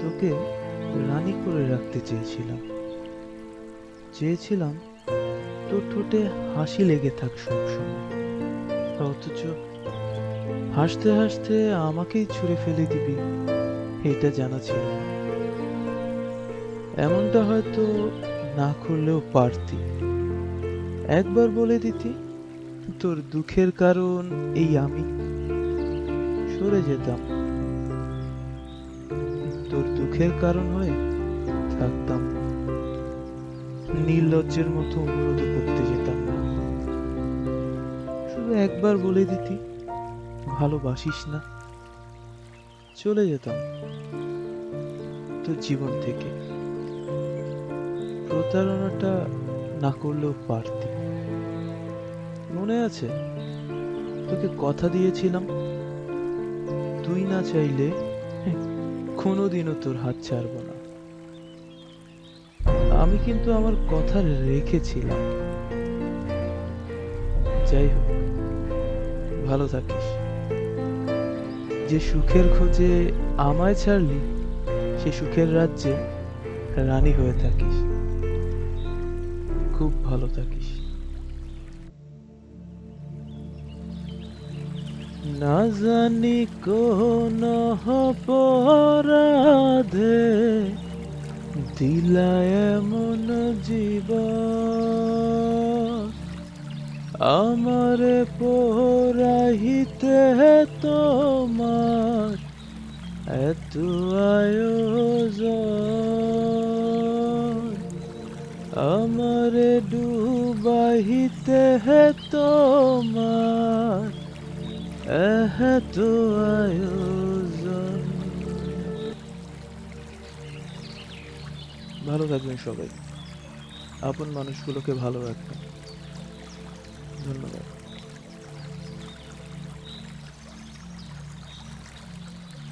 তোকে রানী করে রাখতে চেয়েছিলাম। চেয়েছিলাম তোর ঠোঁটে হাসি লেগে থাক সবসময় অথচ হাসতে হাসতে আমাকেই ছুঁড়ে ফেলে দিবি, এটা জানা ছিল এমনটা হয়তো না করলেও পারতি। একবার বলে দিতি, তোর দুঃখের কারণ এই আমি। সরে যেতাম। দুঃখের কারণ হয়ে থাকতাম। নির্লজ্জের মতো অনুরোধ করতে যেতাম না। শুধু একবার বলে দিতি, ভালোবাসিস না। চলে যেতাম তোর জীবন থেকে। প্রতারণাটা না করলেও পারতি। মনে আছে, তোকে কথা দিয়েছিলাম, তুই না চাইলে কোনোদিনও তোর হাত ছাড়ব না। আমি কিন্তু আমার কথা রেখেছিলাম। যাই হোক, ভালো থাকিস। যে সুখের খোঁজে আমায় ছাড়লি, সে সুখের রাজ্যে রানী হয়ে থাকিস। খুব ভালো থাকিস। না জানি কোন অপরাধে দিলা এমন জীব আমারে পোরাহিতে তোমার এত আয়োজন। আমারে ডুবাহিতে তোমার ভালো থাকবেন সবাই। আপন মানুষগুলোকে ভালো রাখবেন। ধন্যবাদ।